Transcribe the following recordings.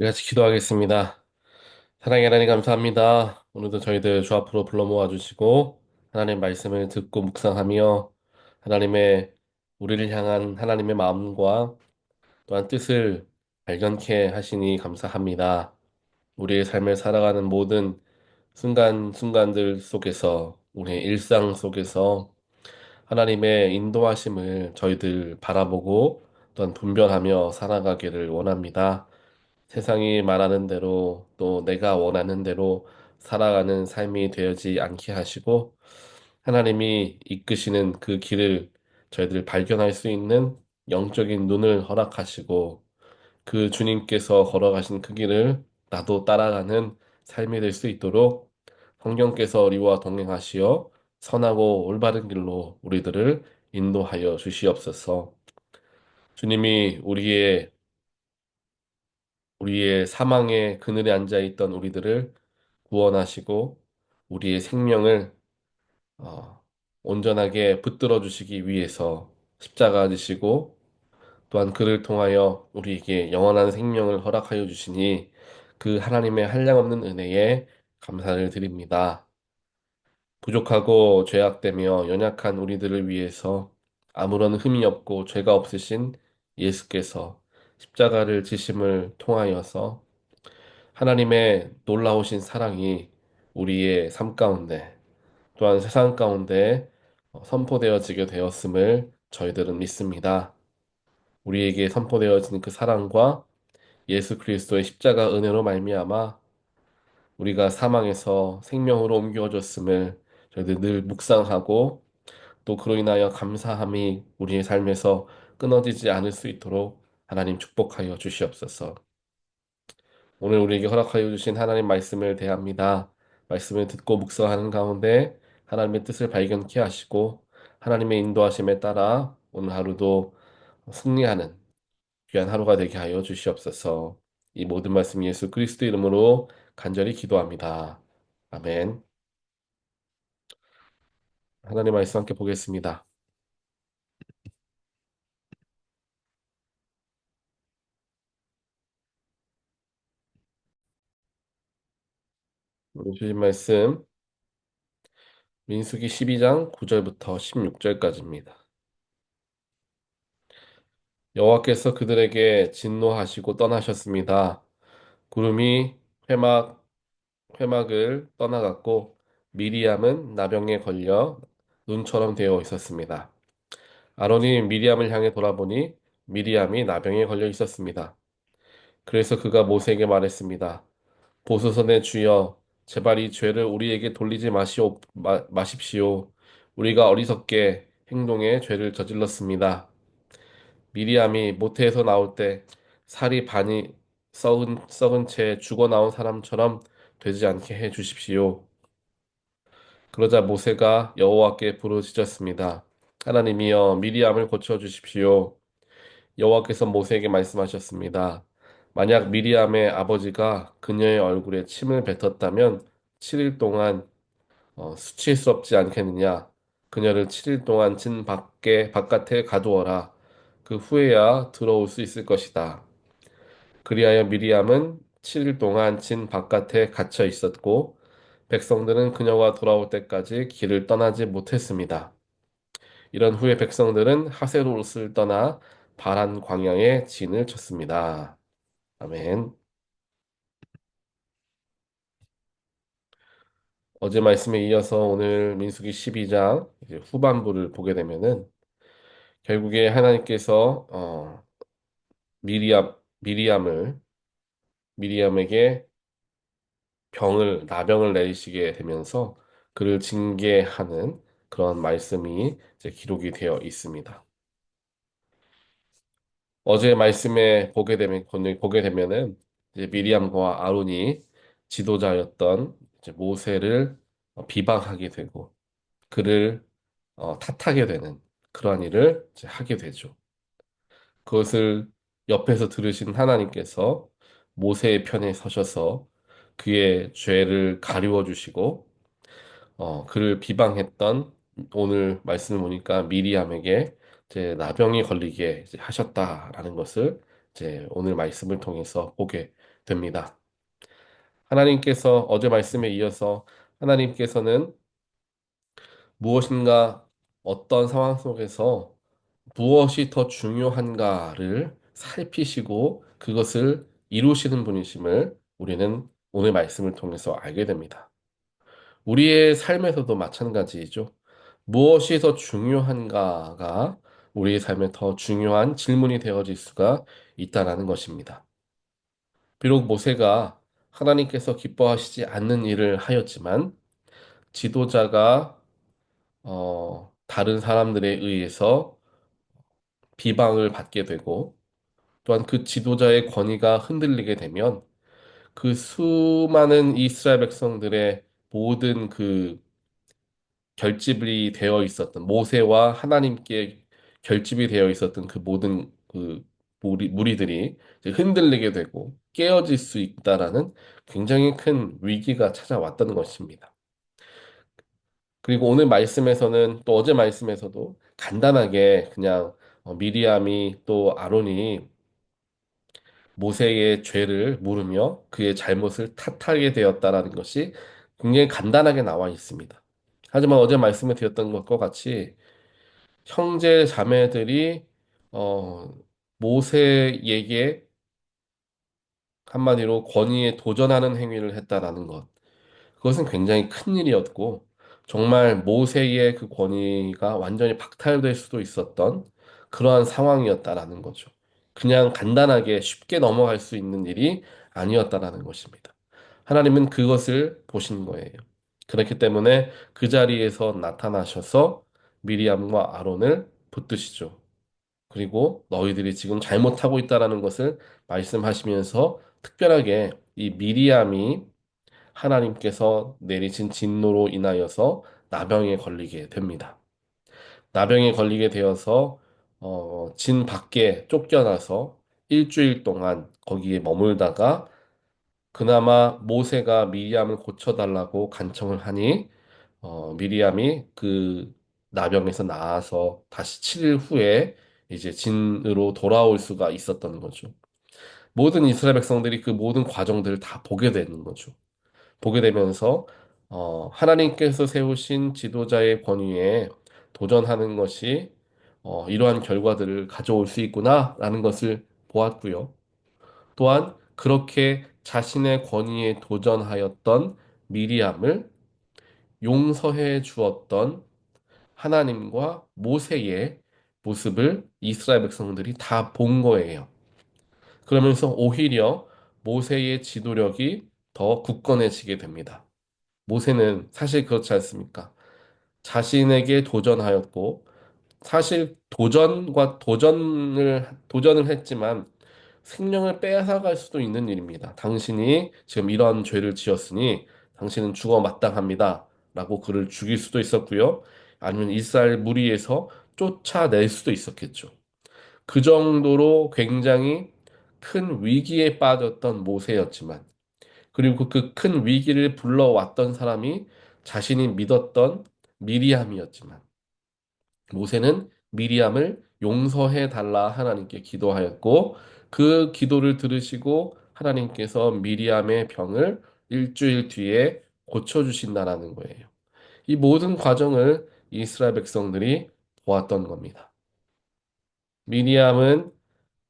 우리 같이 기도하겠습니다. 사랑의 하나님 감사합니다. 오늘도 저희들 주 앞으로 불러 모아 주시고 하나님 말씀을 듣고 묵상하며 하나님의 우리를 향한 하나님의 마음과 또한 뜻을 발견케 하시니 감사합니다. 우리의 삶을 살아가는 모든 순간순간들 속에서 우리의 일상 속에서 하나님의 인도하심을 저희들 바라보고 또한 분별하며 살아가기를 원합니다. 세상이 말하는 대로 또 내가 원하는 대로 살아가는 삶이 되어지 않게 하시고 하나님이 이끄시는 그 길을 저희들 발견할 수 있는 영적인 눈을 허락하시고 그 주님께서 걸어가신 그 길을 나도 따라가는 삶이 될 수 있도록 성령께서 우리와 동행하시어 선하고 올바른 길로 우리들을 인도하여 주시옵소서. 주님이 우리의 우리의 사망의 그늘에 앉아 있던 우리들을 구원하시고 우리의 생명을 어, 온전하게 붙들어 주시기 위해서 십자가 지시고 또한 그를 통하여 우리에게 영원한 생명을 허락하여 주시니 그 하나님의 한량없는 은혜에 감사를 드립니다. 부족하고 죄악되며 연약한 우리들을 위해서 아무런 흠이 없고 죄가 없으신 예수께서 십자가를 지심을 통하여서 하나님의 놀라우신 사랑이 우리의 삶 가운데 또한 세상 가운데 어, 선포되어지게 되었음을 저희들은 믿습니다. 우리에게 선포되어진 그 사랑과 예수 그리스도의 십자가 은혜로 말미암아 우리가 사망에서 생명으로 옮겨졌음을 저희들 늘 묵상하고 또 그로 인하여 감사함이 우리의 삶에서 끊어지지 않을 수 있도록 하나님 축복하여 주시옵소서. 오늘 우리에게 허락하여 주신 하나님 말씀을 대합니다. 말씀을 듣고 묵상하는 가운데 하나님의 뜻을 발견케 하시고 하나님의 인도하심에 따라 오늘 하루도 승리하는 귀한 하루가 되게 하여 주시옵소서. 이 모든 말씀 예수 그리스도 이름으로 간절히 기도합니다. 아멘. 하나님 말씀 함께 보겠습니다. 주신 말씀 민수기 12장 9절부터 16절까지입니다. 여호와께서 그들에게 진노하시고 떠나셨습니다. 구름이 회막 회막을 떠나갔고 미리암은 나병에 걸려 눈처럼 되어 있었습니다. 아론이 미리암을 향해 돌아보니 미리암이 나병에 걸려 있었습니다. 그래서 그가 모세에게 말했습니다. 보소서 내 주여, 제발 이 죄를 우리에게 돌리지 마시오, 마, 마십시오. 우리가 어리석게 행동에 죄를 저질렀습니다. 미리암이 모태에서 나올 때 살이 반이 썩은, 썩은 채 죽어 나온 사람처럼 되지 않게 해 주십시오. 그러자 모세가 여호와께 부르짖었습니다. 하나님이여 미리암을 고쳐 주십시오. 여호와께서 모세에게 말씀하셨습니다. 만약 미리암의 아버지가 그녀의 얼굴에 침을 뱉었다면 7일 동안 어, 수치스럽지 않겠느냐? 그녀를 7일 동안 진 밖에 바깥에 가두어라. 그 후에야 들어올 수 있을 것이다. 그리하여 미리암은 7일 동안 진 바깥에 갇혀 있었고 백성들은 그녀가 돌아올 때까지 길을 떠나지 못했습니다. 이런 후에 백성들은 하세롯을 떠나 바란 광야에 진을 쳤습니다. 아멘. 어제 말씀에 이어서 오늘 민수기 12장 이제 후반부를 보게 되면은 결국에 하나님께서 어, 미리암 미리암을 미리암에게 병을 나병을 내리시게 되면서 그를 징계하는 그런 말씀이 기록이 되어 있습니다. 어제 말씀에 보게 되면 보게 되면은 이제 미리암과 아론이 지도자였던 이제 모세를 어, 비방하게 되고 그를 어, 탓하게 되는 그러한 일을 이제 하게 되죠. 그것을 옆에서 들으신 하나님께서 모세의 편에 서셔서 그의 죄를 가리워 주시고 어, 그를 비방했던 오늘 말씀을 보니까 미리암에게 이제 나병이 걸리게 이제 하셨다라는 것을 이제 오늘 말씀을 통해서 보게 됩니다. 하나님께서 어제 말씀에 이어서 하나님께서는 무엇인가 어떤 상황 속에서 무엇이 더 중요한가를 살피시고 그것을 이루시는 분이심을 우리는 오늘 말씀을 통해서 알게 됩니다. 우리의 삶에서도 마찬가지이죠. 무엇이 더 중요한가가 우리의 삶에 더 중요한 질문이 되어질 수가 있다라는 것입니다. 비록 모세가 하나님께서 기뻐하시지 않는 일을 하였지만 지도자가 어, 다른 사람들에 의해서 비방을 받게 되고 또한 그 지도자의 권위가 흔들리게 되면 그 수많은 이스라엘 백성들의 모든 그 결집이 되어 있었던 모세와 하나님께 결집이 되어 있었던 그 모든 그 무리, 무리들이 이제 흔들리게 되고 깨어질 수 있다라는 굉장히 큰 위기가 찾아왔다는 것입니다. 그리고 오늘 말씀에서는 또 어제 말씀에서도 간단하게 그냥 어, 미리암이 또 아론이 모세의 죄를 물으며 그의 잘못을 탓하게 되었다라는 것이 굉장히 간단하게 나와 있습니다. 하지만 어제 말씀을 드렸던 것과 같이 형제 자매들이 어, 모세에게 한마디로 권위에 도전하는 행위를 했다라는 것. 그것은 굉장히 큰 일이었고 정말 모세의 그 권위가 완전히 박탈될 수도 있었던 그러한 상황이었다라는 거죠. 그냥 간단하게 쉽게 넘어갈 수 있는 일이 아니었다라는 것입니다. 하나님은 그것을 보신 거예요. 그렇기 때문에 그 자리에서 나타나셔서 미리암과 아론을 붙드시죠. 그리고 너희들이 지금 잘못하고 있다라는 것을 말씀하시면서 특별하게 이 미리암이 하나님께서 내리신 진노로 인하여서 나병에 걸리게 됩니다. 나병에 걸리게 되어서 어, 진 밖에 쫓겨나서 일주일 동안 거기에 머물다가 그나마 모세가 미리암을 고쳐달라고 간청을 하니 어, 미리암이 그 나병에서 나아서 다시 7일 후에 이제 진으로 돌아올 수가 있었던 거죠. 모든 이스라엘 백성들이 그 모든 과정들을 다 보게 되는 거죠. 보게 되면서 어, 하나님께서 세우신 지도자의 권위에 도전하는 것이 어, 이러한 결과들을 가져올 수 있구나라는 것을 보았고요. 또한 그렇게 자신의 권위에 도전하였던 미리암을 용서해 주었던 하나님과 모세의 모습을 이스라엘 백성들이 다 본 거예요. 그러면서 오히려 모세의 지도력이 더 굳건해지게 됩니다. 모세는 사실 그렇지 않습니까? 자신에게 도전하였고, 사실 도전과 도전을, 도전을 했지만 생명을 빼앗아갈 수도 있는 일입니다. 당신이 지금 이런 죄를 지었으니 당신은 죽어 마땅합니다. 라고 그를 죽일 수도 있었고요. 아니면 이스라엘 무리에서 쫓아낼 수도 있었겠죠. 그 정도로 굉장히 큰 위기에 빠졌던 모세였지만, 그리고 그 큰 위기를 불러왔던 사람이 자신이 믿었던 미리암이었지만, 모세는 미리암을 용서해 달라 하나님께 기도하였고, 그 기도를 들으시고 하나님께서 미리암의 병을 일주일 뒤에 고쳐 주신다라는 거예요. 이 모든 과정을 이스라엘 백성들이 보았던 겁니다. 미리암은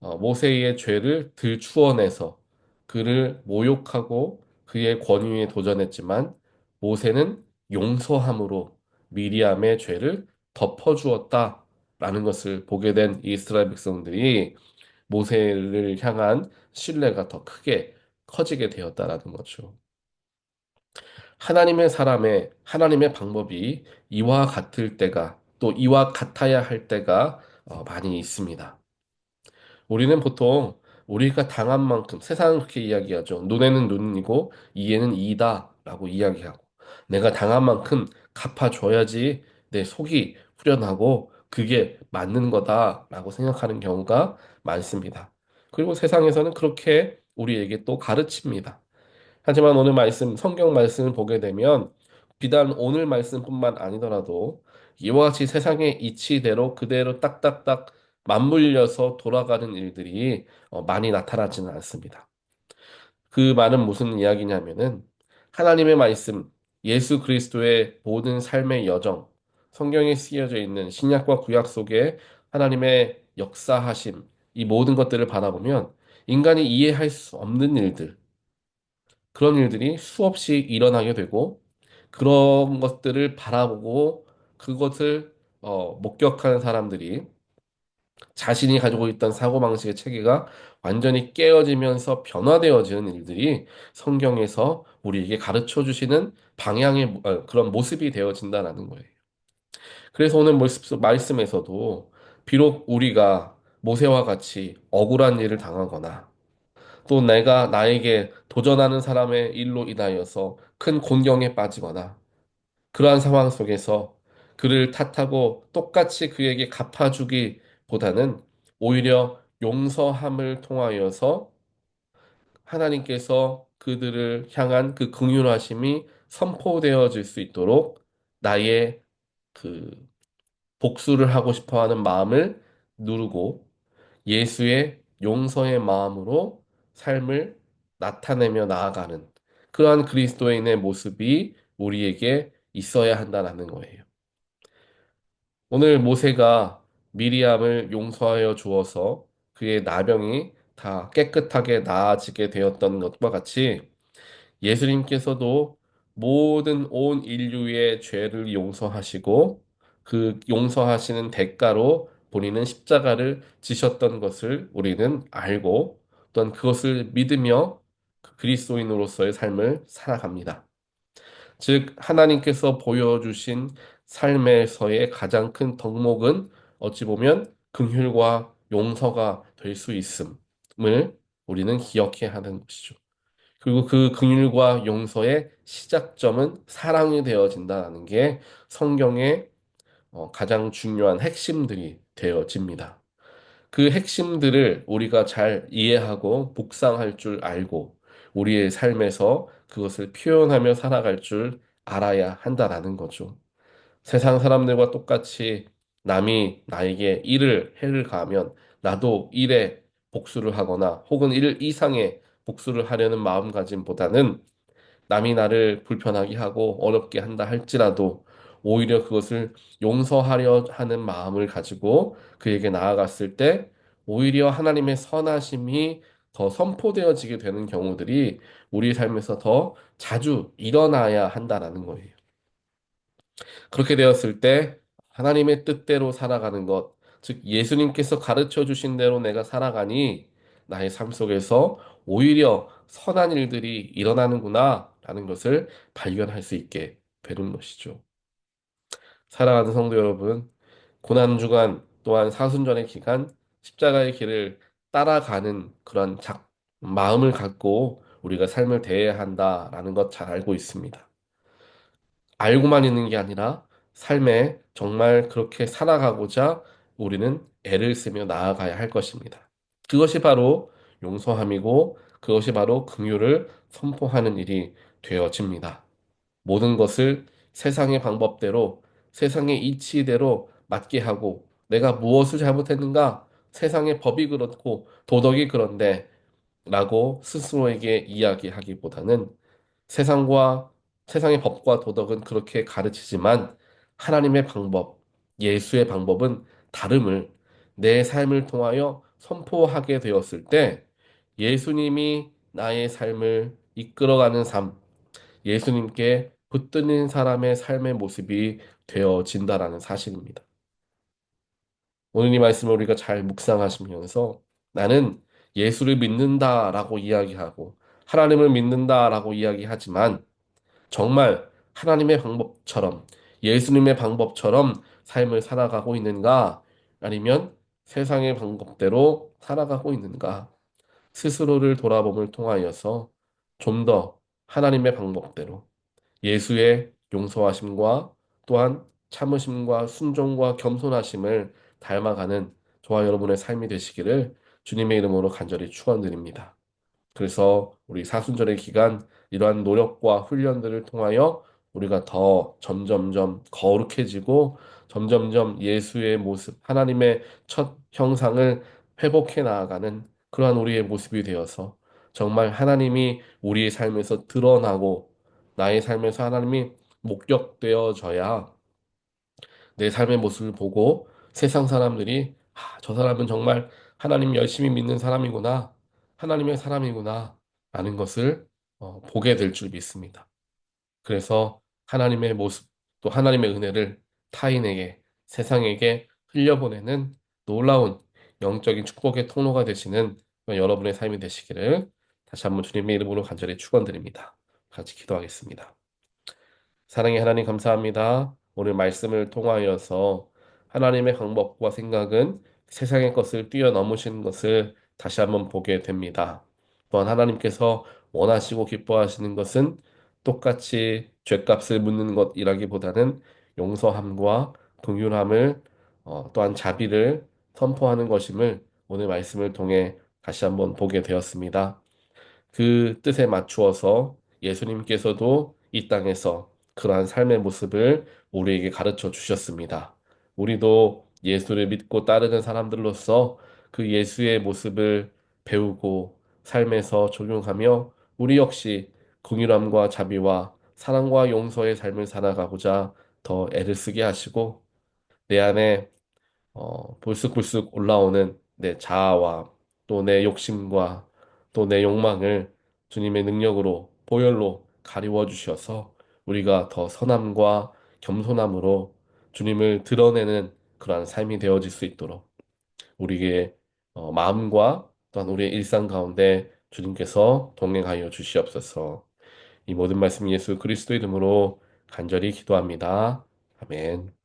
어, 모세의 죄를 들추어내서 그를 모욕하고 그의 권위에 도전했지만 모세는 용서함으로 미리암의 죄를 덮어주었다라는 것을 보게 된 이스라엘 백성들이 모세를 향한 신뢰가 더 크게 커지게 되었다라는 거죠. 하나님의 사람의 하나님의 방법이 이와 같을 때가 또 이와 같아야 할 때가 어, 많이 있습니다. 우리는 보통 우리가 당한 만큼 세상은 그렇게 이야기하죠. 눈에는 눈이고 이에는 이다라고 이야기하고 내가 당한 만큼 갚아줘야지 내 속이 후련하고 그게 맞는 거다라고 생각하는 경우가 많습니다. 그리고 세상에서는 그렇게 우리에게 또 가르칩니다. 하지만 오늘 말씀, 성경 말씀을 보게 되면 비단 오늘 말씀뿐만 아니더라도 이와 같이 세상의 이치대로 그대로 딱딱딱 맞물려서 돌아가는 일들이 어, 많이 나타나지는 않습니다. 그 말은 무슨 이야기냐면은 하나님의 말씀, 예수 그리스도의 모든 삶의 여정, 성경에 쓰여져 있는 신약과 구약 속에 하나님의 역사하심, 이 모든 것들을 바라보면 인간이 이해할 수 없는 일들, 그런 일들이 수없이 일어나게 되고 그런 것들을 바라보고 그것을 어, 목격하는 사람들이 자신이 가지고 있던 사고방식의 체계가 완전히 깨어지면서 변화되어지는 일들이 성경에서 우리에게 가르쳐 주시는 방향의 어, 그런 모습이 되어진다는 거예요. 그래서 오늘 말씀- 말씀에서도 비록 우리가 모세와 같이 억울한 일을 당하거나 또 내가 나에게 도전하는 사람의 일로 인하여서 큰 곤경에 빠지거나 그러한 상황 속에서 그를 탓하고 똑같이 그에게 갚아주기보다는 오히려 용서함을 통하여서 하나님께서 그들을 향한 그 긍휼하심이 선포되어질 수 있도록 나의 그 복수를 하고 싶어 하는 마음을 누르고 예수의 용서의 마음으로 삶을 나타내며 나아가는 그러한 그리스도인의 모습이 우리에게 있어야 한다는 거예요. 오늘 모세가 미리암을 용서하여 주어서 그의 나병이 다 깨끗하게 나아지게 되었던 것과 같이 예수님께서도 모든 온 인류의 죄를 용서하시고 그 용서하시는 대가로 본인은 십자가를 지셨던 것을 우리는 알고 또한 그것을 믿으며 그 그리스도인으로서의 삶을 살아갑니다. 즉, 하나님께서 보여주신 삶에서의 가장 큰 덕목은 어찌 보면 긍휼과 용서가 될 수 있음을 우리는 기억해야 하는 것이죠. 그리고 그 긍휼과 용서의 시작점은 사랑이 되어진다는 게 성경의 어, 가장 중요한 핵심들이 되어집니다. 그 핵심들을 우리가 잘 이해하고 묵상할 줄 알고 우리의 삶에서 그것을 표현하며 살아갈 줄 알아야 한다라는 거죠. 세상 사람들과 똑같이 남이 나에게 일을 해를 가하면 나도 일에 복수를 하거나 혹은 일 이상의 복수를 하려는 마음가짐보다는 남이 나를 불편하게 하고 어렵게 한다 할지라도 오히려 그것을 용서하려 하는 마음을 가지고 그에게 나아갔을 때 오히려 하나님의 선하심이 더 선포되어지게 되는 경우들이 우리 삶에서 더 자주 일어나야 한다라는 거예요. 그렇게 되었을 때 하나님의 뜻대로 살아가는 것, 즉 예수님께서 가르쳐 주신 대로 내가 살아가니 나의 삶 속에서 오히려 선한 일들이 일어나는구나 라는 것을 발견할 수 있게 되는 것이죠. 사랑하는 성도 여러분, 고난 주간 또한 사순절의 기간 십자가의 길을 따라가는 그런 작, 마음을 갖고 우리가 삶을 대해야 한다라는 것 잘 알고 있습니다. 알고만 있는 게 아니라 삶에 정말 그렇게 살아가고자 우리는 애를 쓰며 나아가야 할 것입니다. 그것이 바로 용서함이고 그것이 바로 긍휼을 선포하는 일이 되어집니다. 모든 것을 세상의 방법대로 세상의 이치대로 맞게 하고 내가 무엇을 잘못했는가? 세상의 법이 그렇고 도덕이 그런데 라고 스스로에게 이야기하기보다는 세상과 세상의 법과 도덕은 그렇게 가르치지만 하나님의 방법, 예수의 방법은 다름을 내 삶을 통하여 선포하게 되었을 때 예수님이 나의 삶을 이끌어가는 삶, 예수님께 붙드는 사람의 삶의 모습이 되어진다라는 사실입니다. 오늘 이 말씀을 우리가 잘 묵상하시면서 나는 예수를 믿는다라고 이야기하고 하나님을 믿는다라고 이야기하지만 정말 하나님의 방법처럼 예수님의 방법처럼 삶을 살아가고 있는가? 아니면 세상의 방법대로 살아가고 있는가? 스스로를 돌아봄을 통하여서 좀 더 하나님의 방법대로 예수의 용서하심과 또한 참으심과 순종과 겸손하심을 닮아가는 저와 여러분의 삶이 되시기를 주님의 이름으로 간절히 축원드립니다. 그래서 우리 사순절의 기간 이러한 노력과 훈련들을 통하여 우리가 더 점점점 거룩해지고 점점점 예수의 모습, 하나님의 첫 형상을 회복해 나아가는 그러한 우리의 모습이 되어서 정말 하나님이 우리의 삶에서 드러나고 나의 삶에서 하나님이 목격되어져야 내 삶의 모습을 보고 세상 사람들이 아, 저 사람은 정말 하나님 열심히 믿는 사람이구나. 하나님의 사람이구나. 라는 것을 어, 보게 될 줄 믿습니다. 그래서 하나님의 모습, 또 하나님의 은혜를 타인에게, 세상에게 흘려보내는 놀라운 영적인 축복의 통로가 되시는 여러분의 삶이 되시기를 다시 한번 주님의 이름으로 간절히 축원드립니다. 같이 기도하겠습니다. 사랑의 하나님 감사합니다. 오늘 말씀을 통하여서 하나님의 방법과 생각은 세상의 것을 뛰어넘으신 것을 다시 한번 보게 됩니다. 또한 하나님께서 원하시고 기뻐하시는 것은 똑같이 죗값을 묻는 것이라기보다는 용서함과 긍휼함을 어, 또한 자비를 선포하는 것임을 오늘 말씀을 통해 다시 한번 보게 되었습니다. 그 뜻에 맞추어서 예수님께서도 이 땅에서 그러한 삶의 모습을 우리에게 가르쳐 주셨습니다. 우리도 예수를 믿고 따르는 사람들로서 그 예수의 모습을 배우고 삶에서 적용하며 우리 역시 긍휼함과 자비와 사랑과 용서의 삶을 살아가고자 더 애를 쓰게 하시고 내 안에 어, 불쑥불쑥 올라오는 내 자아와 또 내 욕심과 또 내 욕망을 주님의 능력으로 보혈로 가리워 주셔서 우리가 더 선함과 겸손함으로 주님을 드러내는 그러한 삶이 되어질 수 있도록 우리의 어, 마음과 또한 우리의 일상 가운데 주님께서 동행하여 주시옵소서. 이 모든 말씀 예수 그리스도 이름으로 간절히 기도합니다. 아멘.